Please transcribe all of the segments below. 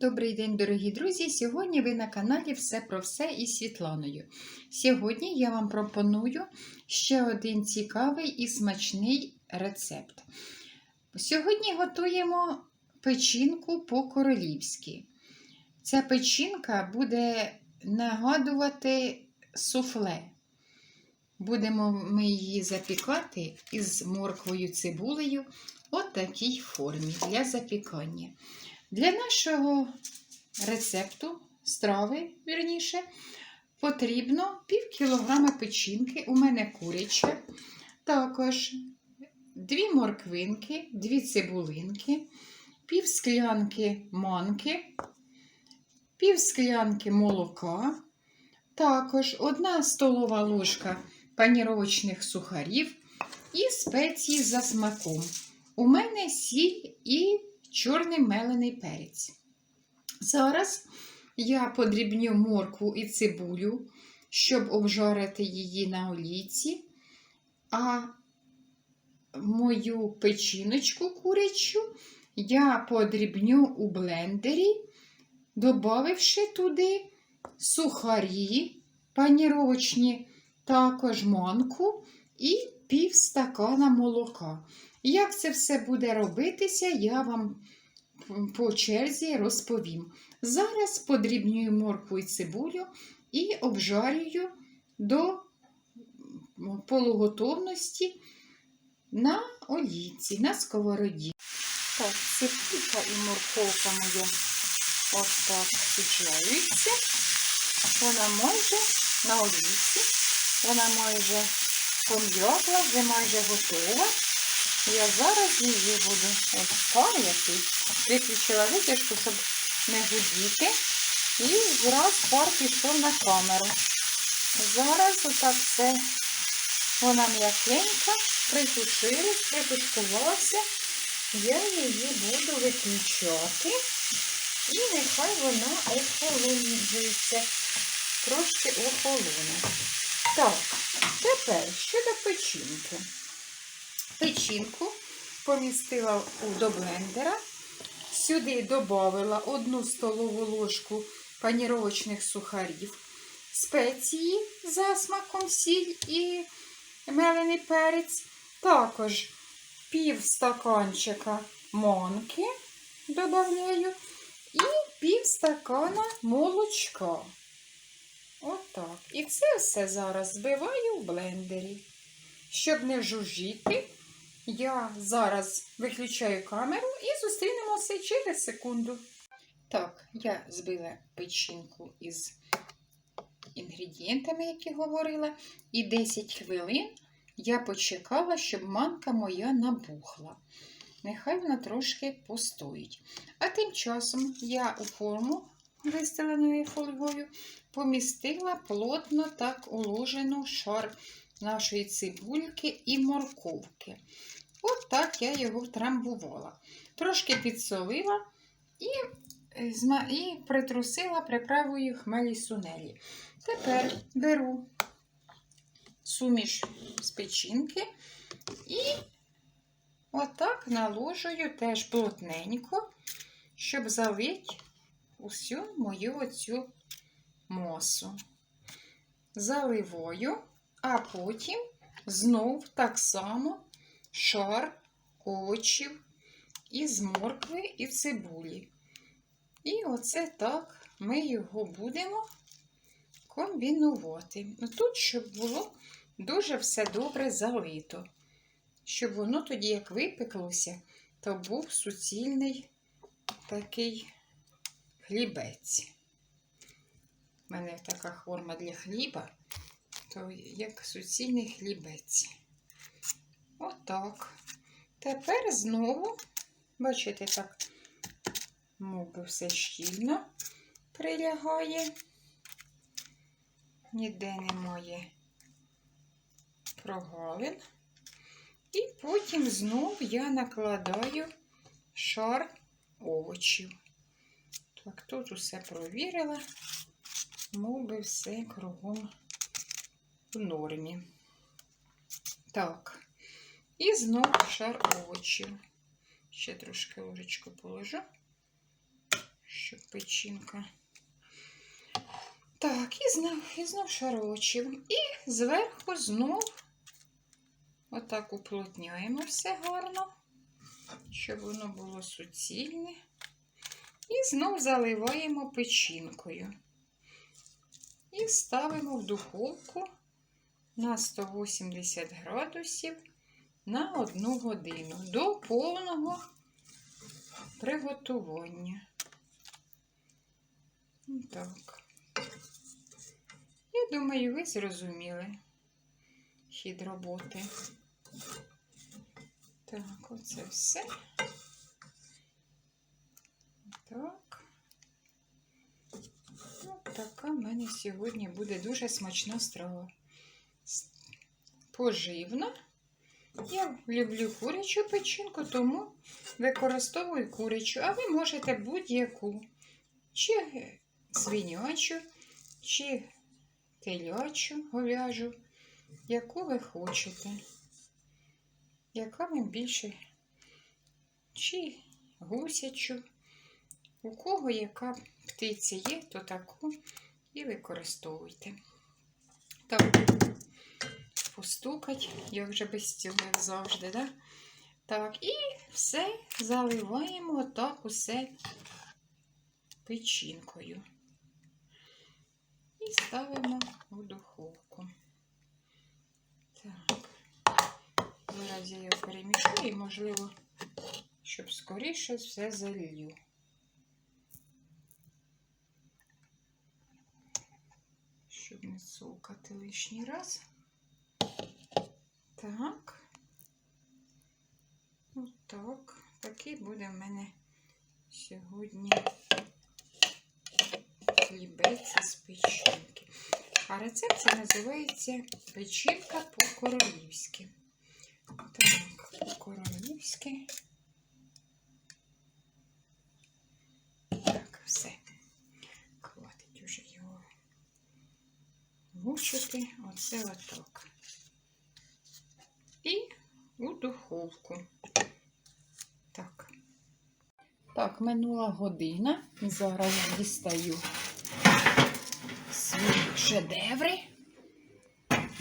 Добрий день, дорогі друзі! Сьогодні ви на каналі Все про все із Світланою. Сьогодні я вам пропоную ще один цікавий і смачний рецепт. Сьогодні готуємо печінку по-королівськи. Ця печінка буде нагадувати суфле. Будемо ми її запікати із морквою цибулею от такій формі для запікання. Для нашого рецепту, страви, вірніше, потрібно пів кілограма печінки, у мене куряча, також дві морквинки, дві цибулинки, пів склянки манки, пів склянки молока, також одна столова ложка паніровочних сухарів і спеції за смаком. У мене сіль і чорний мелений перець. Зараз я подрібню моркву і цибулю, щоб обжарити її на олійці, а мою печіночку курячу я подрібню у блендері, додавивши туди сухарі паніровочні, також манку і пів стакана молока. Як це все буде робитися, я вам по черзі розповім. Зараз подрібнюю моркву і цибулю і обжарюю до полуготовності на олійці, на сковороді. Так, цибулька і морковка моя ось так піджарюється. Вона майже на олійці, вона майже пом'якла, вже майже готова. Я зараз її буду ось пар. Виключила витяжку, щоб не гудіти. І зразу пар пішов на камеру. Зараз отак все вона м'якенька, притушилась, притушкувалася. Я її буду виключати. І нехай вона охолоджується. Трошки охолоне. Так, тепер щодо печінки. Печінку помістила до блендера. Сюди додала одну столову ложку паніровочних сухарів, спеції за смаком сіль і мелений перець. Також пів стаканчика манки додаю і пів стакана молочка. Отак. І це все зараз збиваю в блендері. Щоб не жужжіти, я зараз виключаю камеру і зустрінемося через секунду. Так, я збила печінку із інгредієнтами, які говорила, і 10 хвилин я почекала, щоб манка моя набухла. Нехай вона трошки постоїть. А тим часом я у форму, вистеленою фольгою, помістила плотно так уложену шар нашої цибульки і морковки. От так я його втрамбувала. Трошки підсолила і і притрусила приправою хмелі сунелі. Тепер беру суміш з печінки і отак наложую теж плотненько, щоб залити усю мою оцю мосу. Заливаю, а потім знов так само шар овочів із моркви і цибулі. І оце так ми його будемо комбінувати. Ну, тут, щоб було дуже все добре залито. Щоб воно тоді, як випеклося, то був суцільний такий хлібець. У мене така форма для хліба, то як суцільний хлібець. Отак. Тепер знову, бачите, так, мовби все щільно прилягає, ніде немає прогалин. І потім знов я накладаю шар овочів. Так, тут усе провірила, мов би все кругом в нормі. Так. І знову шар овочів. Ще трошки ложечку положу, щоб печінка. Так, і знов, і знов шарочів. І зверху знов отак уплотняємо все гарно, щоб воно було суцільне. І знов заливаємо печінкою. І ставимо в духовку на 180 градусів на 1 годину до повного приготування. Так. Я думаю, ви зрозуміли хід роботи. Так, оце все. Так. Ось така в мене сьогодні буде дуже смачна страва. Поживна. Я люблю курячу печінку, тому використовую курячу, а ви можете будь-яку. Чи свинячу, чи телячу, говяжу, яку ви хочете. Яка вам більше? Чи гусячу. У кого яка птиця є, то таку і використовуйте. Так, постукать, я вже без цього, як завжди, да? Так, і все заливаємо отак усе печінкою. І ставимо в духовку. Так. Зараз я його перемішу і, можливо, щоб скоріше все залью. Щоб не цукати лишній раз. Так. Отак. Такий буде в мене сьогодні хлібець з печінки. А рецепт це називається печінка по-королівськи. Так, по-королівськи. Так, все. Хватить уже його мучити. Оце отак. І у духовку. Так. Так, минула година. Зараз дістаю свої шедеври.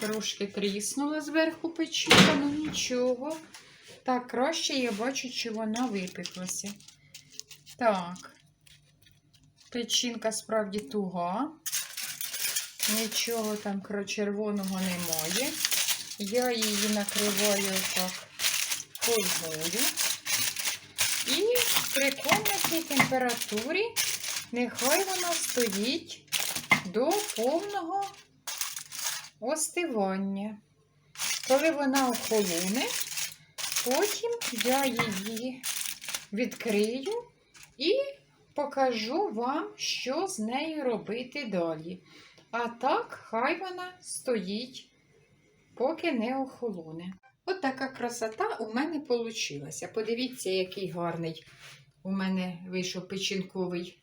Трошки тріснула зверху печінка, ну нічого. Так, краще я бачу, чи вона випеклася. Так. Печінка справді туга. Нічого там червоного немає. Я її накриваю так фольгою. І при комнатній температурі нехай вона стоїть до повного остивання. Коли вона охолоне, потім я її відкрию і покажу вам, що з нею робити далі. А так, хай вона стоїть, поки не охолоне. От така красота у мене вийшла. Подивіться, який гарний у мене вийшов печінковий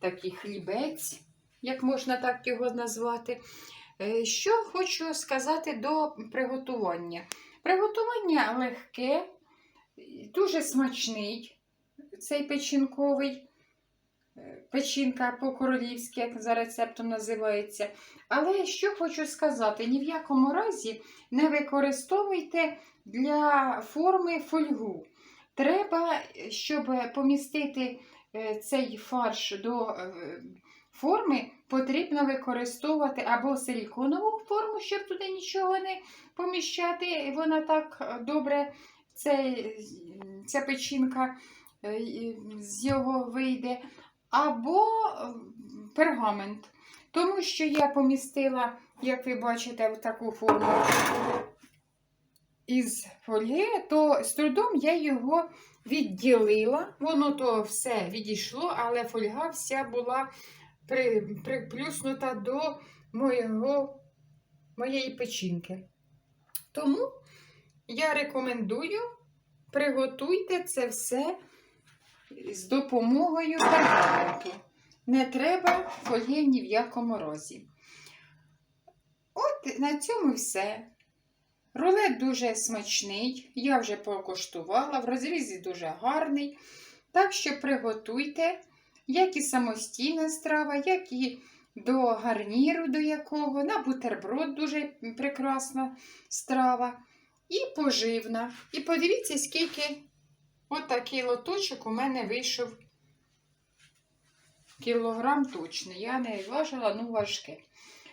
такий хлібець, як можна так його назвати. Е, Що хочу сказати до приготування. Приготування легке, дуже смачний цей печінковий. Печінка по-королівськи, як за рецептом називається. Але що хочу сказати, ні в якому разі не використовуйте для форми фольгу. Треба, щоб помістити е, цей фарш до е, форми, потрібно використовувати або силіконову форму, щоб туди нічого не поміщати. Вона так добре, цей, ця печінка е, з його вийде, або е, пергамент. Тому що я помістила, як ви бачите, в таку форму із фольги, то з трудом я його відділила. Воно то все відійшло, але фольга вся була при, приплюснута до моєго, моєї печінки. Тому я рекомендую приготуйте це все з допомогою пергаменту. Не треба фольги ні в якому разі. От на цьому все. Рулет дуже смачний, я вже покуштувала, в розрізі дуже гарний. Так що приготуйте, як і самостійна страва, як і до гарніру до якого, на бутерброд дуже прекрасна страва. І поживна. І подивіться, скільки отакий лоточок у мене вийшов. Кілограм точно. Я не важила, ну важке.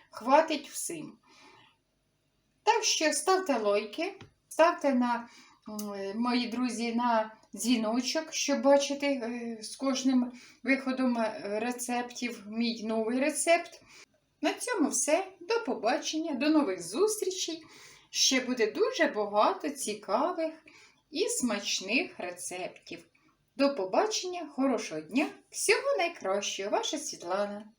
Хватить всім. Так що ставте лайки, ставте на, мої друзі, на дзвіночок, щоб бачити е, з кожним виходом е, рецептів мій новий рецепт. На цьому все. До побачення, до нових зустрічей. Ще буде дуже багато цікавих і смачних рецептів. До побачення, хорошого дня, всього найкращого, ваша Світлана.